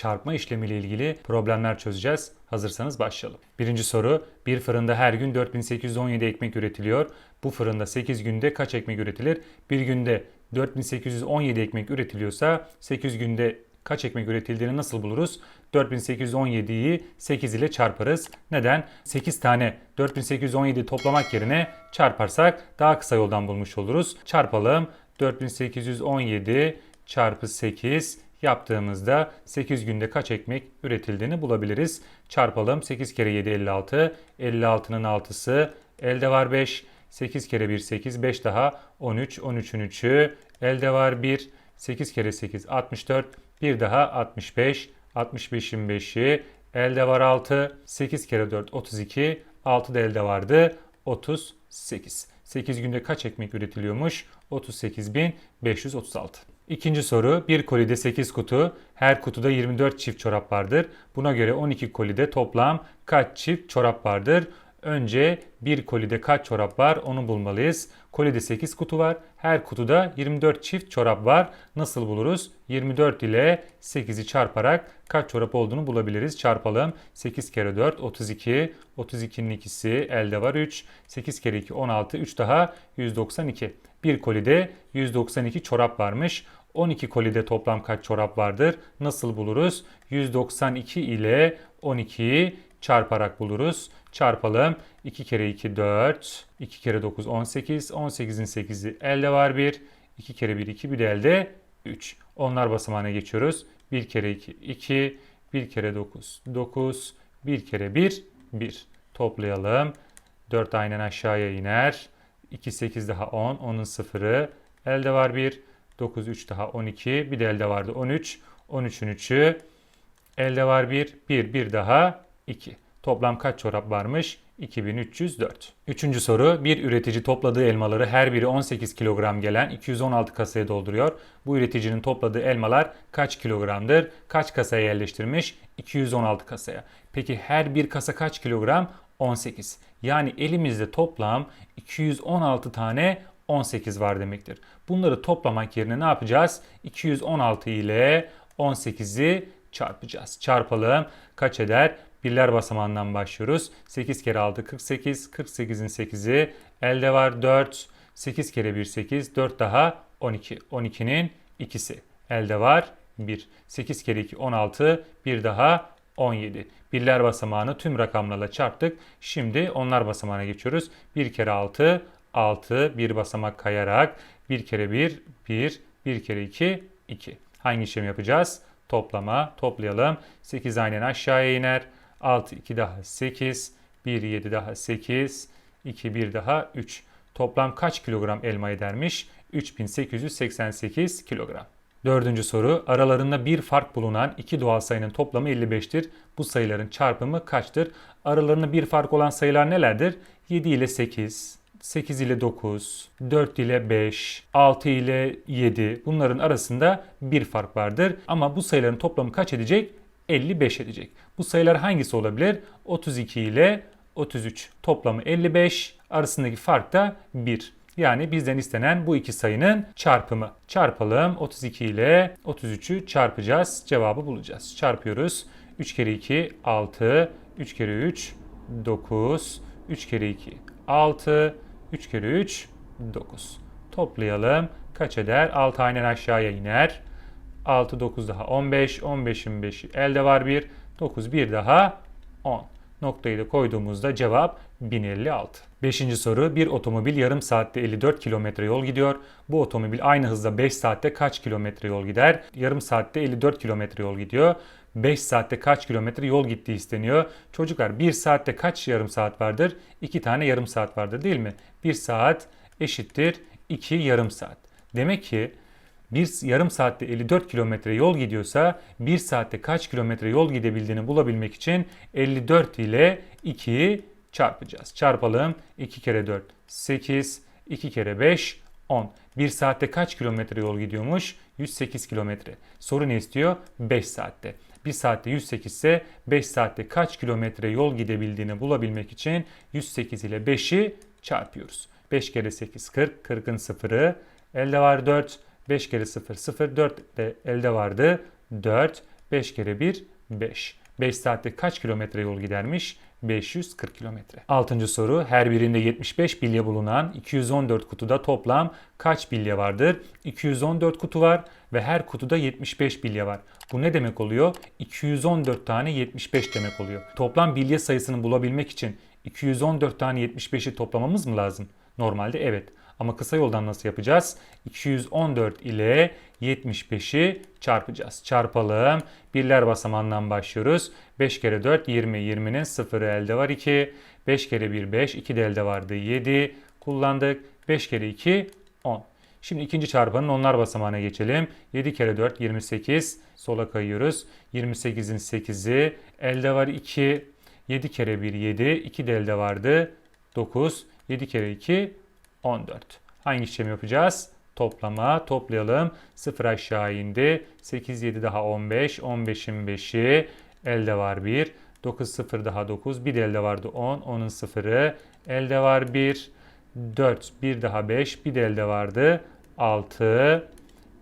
çarpma işlemiyle ilgili problemler çözeceğiz. Hazırsanız başlayalım. Birinci soru. Bir fırında her gün 4817 ekmek üretiliyor. Bu fırında 8 günde kaç ekmek üretilir? Bir günde 4817 ekmek üretiliyorsa 8 günde kaç ekmek üretildiğini nasıl buluruz? 4817'yi 8 ile çarparız. Neden? 8 tane 4817 toplamak yerine çarparsak daha kısa yoldan bulmuş oluruz. Çarpalım. 4817 çarpı 8 yaptığımızda 8 günde kaç ekmek üretildiğini bulabiliriz. Çarpalım. 8 kere 7 56. 56'nın 6'sı. Elde var 5. 8 kere 1 8. 5 daha 13. 13'ün 3'ü. Elde var 1. 8 kere 8 64. Bir daha 65. 65'in 5'i. Elde var 6. 8 kere 4 32. 6 da elde vardı. 38. 8 günde kaç ekmek üretiliyormuş? 38.536. İkinci soru. Bir kolide 8 kutu. Her kutuda 24 çift çorap vardır. Buna göre 12 kolide toplam kaç çift çorap vardır? Önce bir kolide kaç çorap var onu bulmalıyız. Kolide 8 kutu var. Her kutuda 24 çift çorap var. Nasıl buluruz? 24 ile 8'i çarparak kaç çorap olduğunu bulabiliriz. Çarpalım. 8 kere 4 32. 32'nin ikisi elde var 3. 8 kere 2 16. 3 daha 192. Bir kolide 192 çorap varmış. 12 kolide toplam kaç çorap vardır? Nasıl buluruz? 192 ile 12'yi çarparak buluruz. Çarpalım. 2 kere 2 4. 2 kere 9 18. 18'in 8'i elde var 1. 2 kere 1 2 bir de elde 3. Onlar basamağına geçiyoruz. 1 kere 2 2. 1 kere 9 9. 1 kere 1 1. Toplayalım. 4 aynen aşağıya iner. 2 8 daha 10. 10'un sıfırı. Elde var 1. 9 3 daha 12. Bir de elde vardı 13. 13'ün 3'ü. Elde var 1. 1 1 daha 2. Toplam kaç çorap varmış? 2304. Üçüncü soru. Bir üretici topladığı elmaları her biri 18 kilogram gelen 216 kasaya dolduruyor. Bu üreticinin topladığı elmalar kaç kilogramdır? Kaç kasaya yerleştirmiş? 216 kasaya. Peki her bir kasa kaç kilogram? 18. Yani elimizde toplam 216 tane 18 var demektir. Bunları toplamak yerine ne yapacağız? 216 ile 18'i çarpacağız. Çarpalım. Kaç eder? Birler basamağından başlıyoruz. 8 kere 6 48. 48'in 8'i elde var 4. 8 kere 1 8. 4 daha 12. 12'nin ikisi elde var 1. 8 kere 2 16. Bir daha 17. Birler basamağını tüm rakamlarla çarptık. Şimdi onlar basamağına geçiyoruz. 1 kere 6 6. Bir basamak kayarak 1 kere 1 1. 1 kere 2 2. Hangi işlem yapacağız? Toplama. Toplayalım. 8 aynen aşağıya iner. 6 2 daha 8. 1 7 daha 8. 2 1 daha 3. Toplam kaç kilogram elma edermiş? 3888 kilogram. Dördüncü soru. Aralarında bir fark bulunan iki doğal sayının toplamı 55'tir. Bu sayıların çarpımı kaçtır? Aralarında bir fark olan sayılar nelerdir? 7 ile 8, 8 ile 9, 4 ile 5, 6 ile 7 bunların arasında bir fark vardır. Ama bu sayıların toplamı kaç edecek? 55 edecek. Bu sayılar hangisi olabilir? 32 ile 33 toplamı 55 arasındaki fark da 1. Yani bizden istenen bu iki sayının çarpımı. Çarpalım 32 ile 33'ü çarpacağız. Cevabı bulacağız. Çarpıyoruz. 3 kere 2 6, 3 kere 3 9, 3 kere 2 6, 3 kere 3 9. Toplayalım. Kaç eder? 6 aynen aşağıya iner. 6 9 daha 15. 15'in 5'i elde var 1. 9 1 daha 10. Noktayı da koyduğumuzda cevap 1056. Beşinci soru. Bir otomobil yarım saatte 54 kilometre yol gidiyor. Bu otomobil aynı hızda 5 saatte kaç kilometre yol gider? Yarım saatte 54 kilometre yol gidiyor. 5 saatte kaç kilometre yol gittiği isteniyor. Çocuklar 1 saatte kaç yarım saat vardır? 2 tane yarım saat vardır değil mi? 1 saat eşittir 2 yarım saat. Demek ki bir yarım saatte 54 kilometre yol gidiyorsa bir saatte kaç kilometre yol gidebildiğini bulabilmek için 54 ile 2'yi çarpacağız. Çarpalım. 2 kere 4 8, 2 kere 5 10. Bir saatte kaç kilometre yol gidiyormuş? 108 kilometre. Soru ne istiyor? 5 saatte. 1 saatte 108 ise 5 saatte kaç kilometre yol gidebildiğini bulabilmek için 108 ile 5'i çarpıyoruz. 5 kere 8 40. 40'ın sıfırı. Elde var 4. 5 kere 0 0. 4 de elde vardı. 4. 5 kere 1 5. 5 saatte kaç kilometre yol gidermiş? 540 kilometre. Altıncı soru. Her birinde 75 bilye bulunan 214 kutuda toplam kaç bilye vardır? 214 kutu var ve her kutuda 75 bilye var. Bu ne demek oluyor? 214 tane 75 demek oluyor. Toplam bilye sayısını bulabilmek için 214 tane 75'i toplamamız mı lazım? Normalde evet. Ama kısa yoldan nasıl yapacağız? 214 ile 75'i çarpacağız. Çarpalım. Birler basamağından başlıyoruz. 5 kere 4 20. 20'nin sıfırı elde var 2. 5 kere 1 5. 2 de elde vardı 7. Kullandık. 5 kere 2 10. Şimdi ikinci çarpanın onlar basamağına geçelim. 7 kere 4 28. Sola kayıyoruz. 28'in 8'i. Elde var 2. 7 kere 1 7. 2 de elde vardı. 9. 7 kere 2 14. Hangi işlemi yapacağız? Toplama. Toplayalım. 0 aşağı indi. 8 7 daha 15. 15'in 5'i. Elde var 1. 9 0 daha 9. Bir de elde vardı 10. 10'un 0'ı. Elde var 1. 4. Bir daha 5. Bir de elde vardı 6.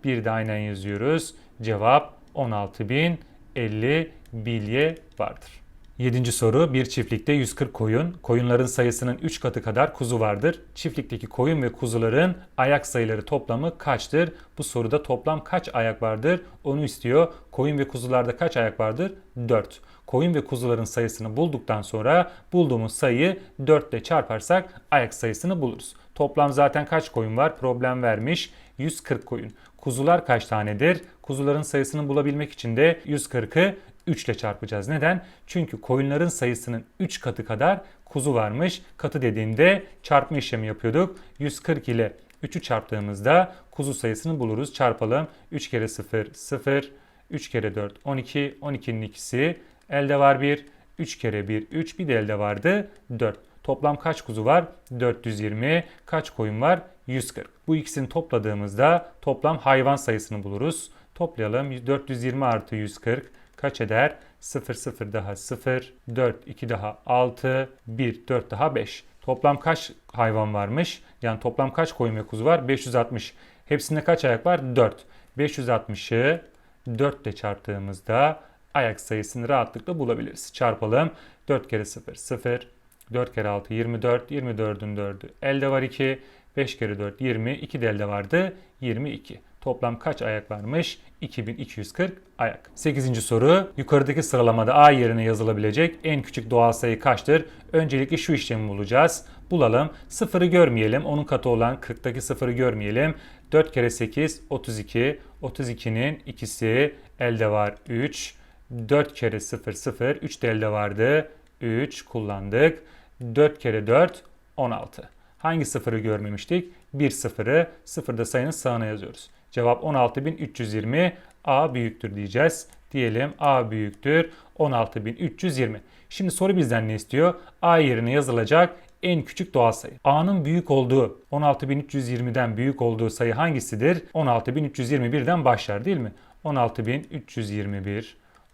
Bir de aynen yazıyoruz. Cevap 16.050 bilye vardır. Yedinci soru. Bir çiftlikte 140 koyun. Koyunların sayısının 3 katı kadar kuzu vardır. Çiftlikteki koyun ve kuzuların ayak sayıları toplamı kaçtır? Bu soruda toplam kaç ayak vardır? Onu istiyor. Koyun ve kuzularda kaç ayak vardır? 4. Koyun ve kuzuların sayısını bulduktan sonra bulduğumuz sayıyı 4 ile çarparsak ayak sayısını buluruz. Toplam zaten kaç koyun var? Problem vermiş. 140 koyun. Kuzular kaç tanedir? Kuzuların sayısını bulabilmek için de 140'ı 3 ile çarpacağız. Neden? Çünkü koyunların sayısının 3 katı kadar kuzu varmış. Katı dediğimde çarpma işlemi yapıyorduk. 140 ile 3'ü çarptığımızda kuzu sayısını buluruz. Çarpalım. 3 kere 0 0. 3 kere 4 12. 12'nin ikisi. Elde var 1. 3 kere 1 3. Bir de elde vardı 4. Toplam kaç kuzu var? 420. Kaç koyun var? 140. Bu ikisini topladığımızda toplam hayvan sayısını buluruz. Toplayalım. 420 artı 140 kaç eder? 0 0 daha 0, 4 2 daha 6, 1 4 daha 5. Toplam kaç hayvan varmış? Yani toplam kaç koyun ve kuzu var? 560. Hepsinde kaç ayak var? 4. 560'ı 4 ile çarptığımızda ayak sayısını rahatlıkla bulabiliriz. Çarpalım. 4 kere 0 0, 4 kere 6 24, 24'ün 4'ü elde var 2, 5 kere 4 20, 2 de elde vardı 22. Toplam kaç ayak varmış? 2240 ayak. 8. soru. Yukarıdaki sıralamada A yerine yazılabilecek en küçük doğal sayı kaçtır? Öncelikle şu işlemi bulacağız. Bulalım. Sıfırı görmeyelim. Onun katı olan 40'taki sıfırı görmeyelim. 4 kere 8 32. 32'nin ikisi elde var 3. 4 kere 0 0. 3 de elde vardı. 3 kullandık. 4 kere 4 16. Hangi sıfırı görmemiştik? Bir sıfırı sıfırda sayının sağına yazıyoruz. Cevap 16.320 A büyüktür diyeceğiz. Diyelim A büyüktür 16.320. Şimdi soru bizden ne istiyor? A yerine yazılacak en küçük doğal sayı. A'nın büyük olduğu 16.320'den büyük olduğu sayı hangisidir? 16.321'den başlar değil mi? 16.321,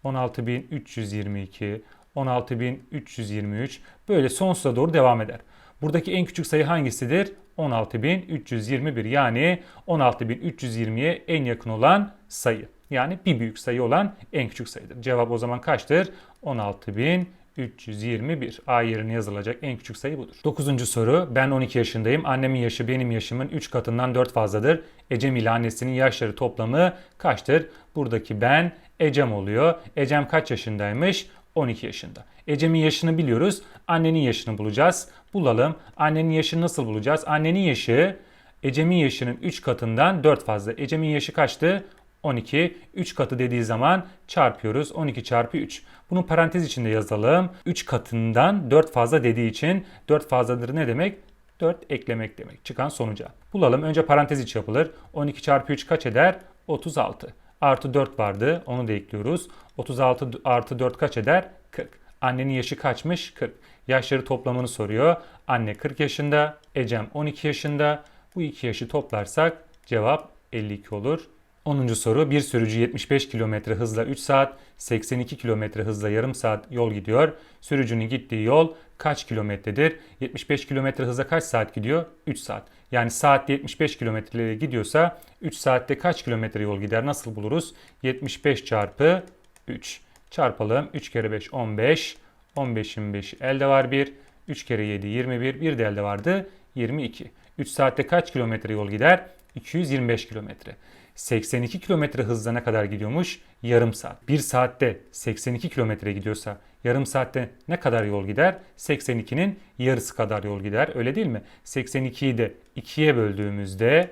16.322, 16.323 böyle sonsuza doğru devam eder. Buradaki en küçük sayı hangisidir? 16.321 yani 16.320'ye en yakın olan sayı. Yani bir büyük sayı olan en küçük sayıdır. Cevap o zaman kaçtır? 16.321. A yerine yazılacak en küçük sayı budur. 9. soru. Ben 12 yaşındayım. Annemin yaşı benim yaşımın 3 katından 4 fazladır. Ecem ile annesinin yaşları toplamı kaçtır? Buradaki ben Ecem oluyor. Ecem kaç yaşındaymış? 12 yaşında. Ecem'in yaşını biliyoruz. Annenin yaşını bulacağız. Bulalım. Annenin yaşını nasıl bulacağız? Annenin yaşı Ecem'in yaşının 3 katından 4 fazla. Ecem'in yaşı kaçtı? 12. 3 katı dediği zaman çarpıyoruz. 12 çarpı 3. Bunu parantez içinde yazalım. 3 katından 4 fazla dediği için 4 fazladır ne demek? 4 eklemek demek. Çıkan sonuca. Bulalım. Önce parantez içi yapılır. 12 çarpı 3 kaç eder? 36. Artı 4 vardı. Onu da ekliyoruz. 36 artı 4 kaç eder? 40. Annenin yaşı kaçmış? 40. Yaşları toplamını soruyor. Anne 40 yaşında, Ecem 12 yaşında. Bu iki yaşı toplarsak cevap 52 olur. 10. soru bir sürücü 75 km hızla 3 saat, 82 km hızla yarım saat yol gidiyor. Sürücünün gittiği yol kaç kilometredir? 75 km hızla kaç saat gidiyor? 3 saat. Yani saatte 75 kilometre gidiyorsa 3 saatte kaç kilometre yol gider? Nasıl buluruz? 75 çarpı 3. Çarpalım. 3 kere 5 15. 15'in 5 elde var 1. 3 kere 7 21. Bir de elde vardı 22. 3 saatte kaç kilometre yol gider? 225 kilometre. 82 kilometre hızla ne kadar gidiyormuş? Yarım saat. 1 saatte 82 kilometre gidiyorsa yarım saatte ne kadar yol gider? 82'nin yarısı kadar yol gider. Öyle değil mi? 82'yi de 2'ye böldüğümüzde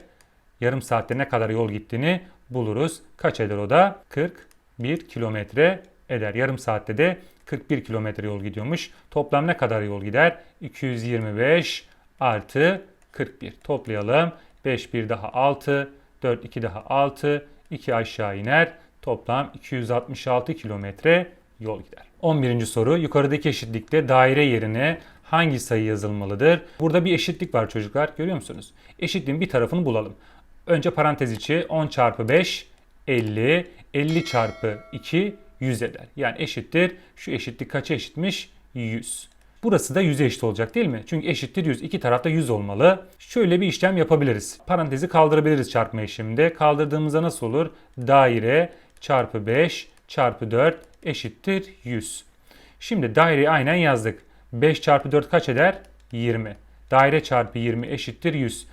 yarım saatte ne kadar yol gittiğini buluruz. Kaç eder o da? 41 kilometre eder. Yarım saatte de 41 kilometre yol gidiyormuş. Toplam ne kadar yol gider? 225 artı 41. Toplayalım. 5 bir daha 6, 4 2 daha 6, 2 aşağı iner. Toplam 266 kilometre yol gider. 11. soru yukarıdaki eşitlikte daire yerine hangi sayı yazılmalıdır? Burada bir eşitlik var çocuklar görüyor musunuz? Eşitliğin bir tarafını bulalım. Önce parantez içi 10 çarpı 5 50, 50 çarpı 2 100 eder. Yani eşittir. Şu eşitlik kaça eşitmiş? 100. Burası da 100'e eşit olacak değil mi? Çünkü eşittir 100. İki tarafta 100 olmalı. Şöyle bir işlem yapabiliriz. Parantezi kaldırabiliriz çarpma işleminde. Kaldırdığımızda nasıl olur? Daire çarpı 5 çarpı 4 eşittir 100. Şimdi daireyi aynen yazdık. 5 çarpı 4 kaç eder? 20. Daire çarpı 20 eşittir 100.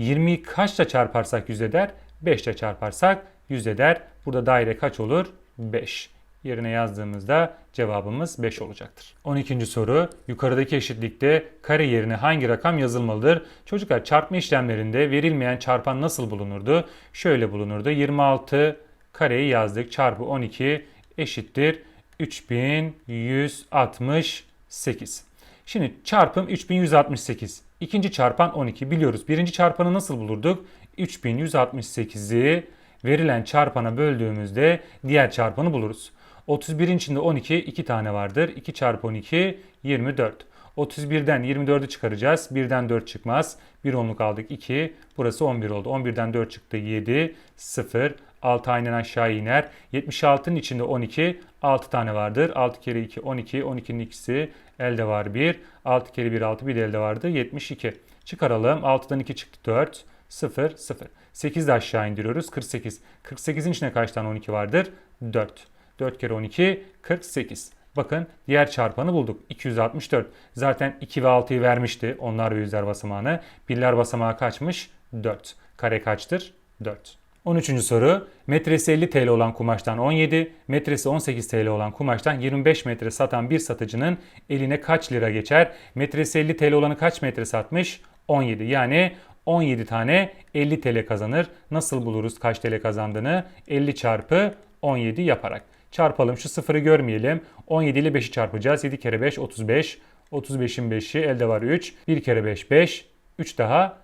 20'yi kaçla çarparsak 100 eder? 5 ile çarparsak 100 eder. Burada daire kaç olur? 5 yerine yazdığımızda cevabımız 5 olacaktır. 12. soru yukarıdaki eşitlikte kare yerine hangi rakam yazılmalıdır? Çocuklar çarpma işlemlerinde verilmeyen çarpan nasıl bulunurdu? Şöyle bulunurdu. 26 kareyi yazdık çarpı 12 eşittir 3168. Şimdi çarpım 3168. İkinci çarpan 12 biliyoruz. Birinci çarpanı nasıl bulurduk? 3168'i verilen çarpana böldüğümüzde diğer çarpanı buluruz. 31'in içinde 12 2 tane vardır. 2 çarpı 12 24. 31'den 24'ü çıkaracağız. 1'den 4 çıkmaz. 1 onluk aldık 2. Burası 11 oldu. 11'den 4 çıktı 7. 0. 6 aynen aşağı iner. 76'nın içinde 12. 6 tane vardır. 6 kere 2 12. 12'nin ikisi elde var 1. 6 kere 1 6 bir de elde vardı. 72. Çıkaralım. 6'dan 2 çıktı 4. 0 0. 8 de aşağı indiriyoruz. 48. 48'in içinde kaç tane 12 vardır? 4. 4 kere 12 48. Bakın diğer çarpanı bulduk. 264. Zaten 2 ve 6'yı vermişti. Onlar ve yüzler basamağını. Birler basamağı kaçmış? 4. Kare kaçtır? 4. 13. soru. Metresi 50 TL olan kumaştan 17, metresi 18 TL olan kumaştan 25 metre satan bir satıcının eline kaç lira geçer? Metresi 50 TL olanı kaç metre satmış? 17. Yani 17 tane 50 TL kazanır. Nasıl buluruz kaç TL kazandığını? 50 çarpı 17 yaparak. Çarpalım şu sıfırı görmeyelim. 17 ile 5'i çarpacağız. 7 kere 5 35. 35'in 5'i elde var 3. 1 kere 5 5. 3 daha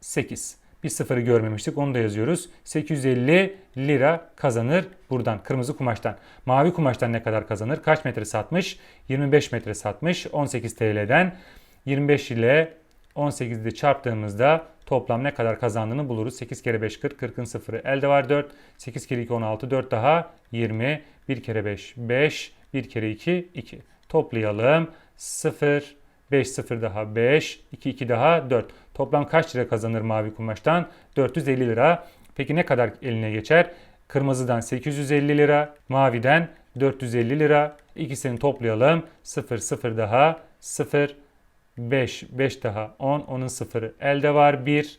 8. Bir sıfırı görmemiştik onu da yazıyoruz. 850 lira kazanır buradan kırmızı kumaştan. Mavi kumaştan ne kadar kazanır? Kaç metre satmış? 25 metre satmış 18 TL'den. 25 ile 18'de çarptığımızda toplam ne kadar kazandığını buluruz. 8 kere 5 40, 40'ın sıfırı elde var 4. 8 kere 2 16, 4 daha 20. 1 kere 5 5, 1 kere 2 2. Toplayalım. 0, 5 0 daha 5, 2 2 daha 4. Toplam kaç lira kazanır mavi kumaştan? 450 lira. Peki ne kadar eline geçer? Kırmızıdan 850 lira, maviden 450 lira. İkisini toplayalım. 0 0 daha 0 5 5 daha 10 10'un sıfırı elde var 1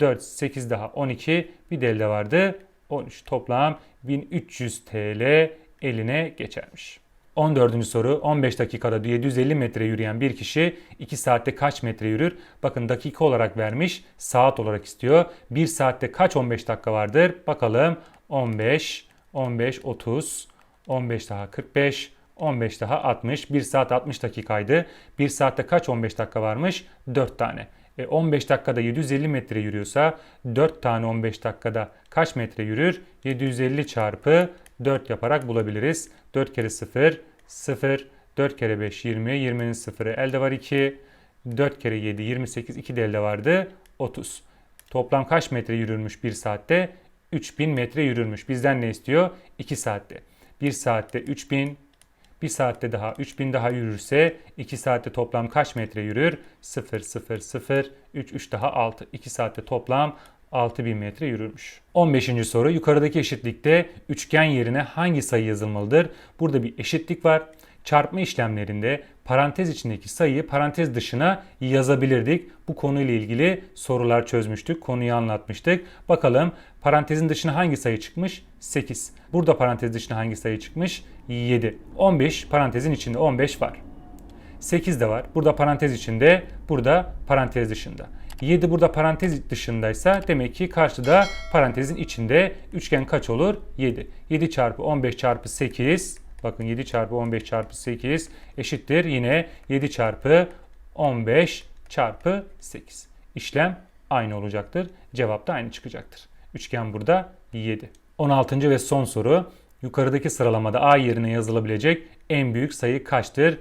4 8 daha 12 bir de elde vardı 13 toplam 1300 TL eline geçermiş. 14. soru 15 dakikada 750 metre yürüyen bir kişi 2 saatte kaç metre yürür? Bakın dakika olarak vermiş saat olarak istiyor. 1 saatte kaç 15 dakika vardır? Bakalım 15, 15, 30, 15 daha 45, 15 daha 60. 1 saat 60 dakikaydı. 1 saatte kaç 15 dakika varmış? 4 tane. E 15 dakikada 750 metre yürüyorsa 4 tane 15 dakikada kaç metre yürür? 750 çarpı 4 yaparak bulabiliriz. 4 kere 0 0 4 kere 5 20 20'nin sıfırı elde var 2 4 kere 7 28 2 de elde vardı 30. Toplam kaç metre yürürmüş 1 saatte? 3000 metre yürürmüş. Bizden ne istiyor? 2 saatte. 1 saatte 3000 1 saatte daha 3000 daha yürürse 2 saatte toplam kaç metre yürür? 0 0 0 3 3 daha 6. 2 saatte toplam 6000 metre yürürmüş. 15. soru yukarıdaki eşitlikte üçgen yerine hangi sayı yazılmalıdır? Burada bir eşitlik var. Çarpma işlemlerinde parantez içindeki sayıyı parantez dışına yazabilirdik. Bu konuyla ilgili sorular çözmüştük. Konuyu anlatmıştık. Bakalım parantezin dışına hangi sayı çıkmış? 8. Burada parantez dışına hangi sayı çıkmış? 7. 15 parantezin içinde 15 var. 8 de var. Burada parantez içinde, burada parantez dışında. 7 burada parantez dışındaysa demek ki karşıda parantezin içinde üçgen kaç olur? 7. 7 çarpı 15 çarpı 8 bakın 7 çarpı 15 çarpı 8 eşittir yine 7 çarpı 15 çarpı 8. İşlem aynı olacaktır. Cevap da aynı çıkacaktır. Üçgen burada 7. 16. ve son soru. Yukarıdaki sıralamada A yerine yazılabilecek en büyük sayı kaçtır?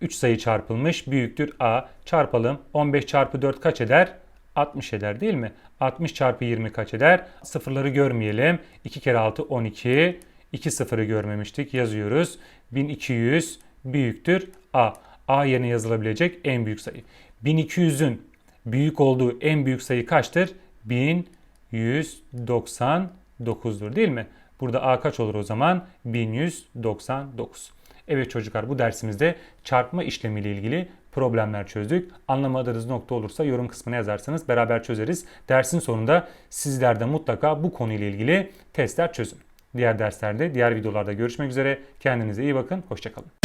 3 sayı çarpılmış büyüktür A. Çarpalım. 15 çarpı 4 kaç eder? 60 eder değil mi? 60 çarpı 20 kaç eder? Sıfırları görmeyelim. 2 kere 6 12. 2 sıfırı görmemiştik. Yazıyoruz. 1200 büyüktür A. A yerine yazılabilecek en büyük sayı. 1200'ün büyük olduğu en büyük sayı kaçtır? 1199'dur değil mi? Burada A kaç olur o zaman? 1199. Evet çocuklar bu dersimizde çarpma işlemiyle ilgili problemler çözdük. Anlamadığınız nokta olursa yorum kısmına yazarsanız beraber çözeriz. Dersin sonunda sizler de mutlaka bu konuyla ilgili testler çözün. Diğer derslerde, diğer videolarda görüşmek üzere. Kendinize iyi bakın. Hoşçakalın.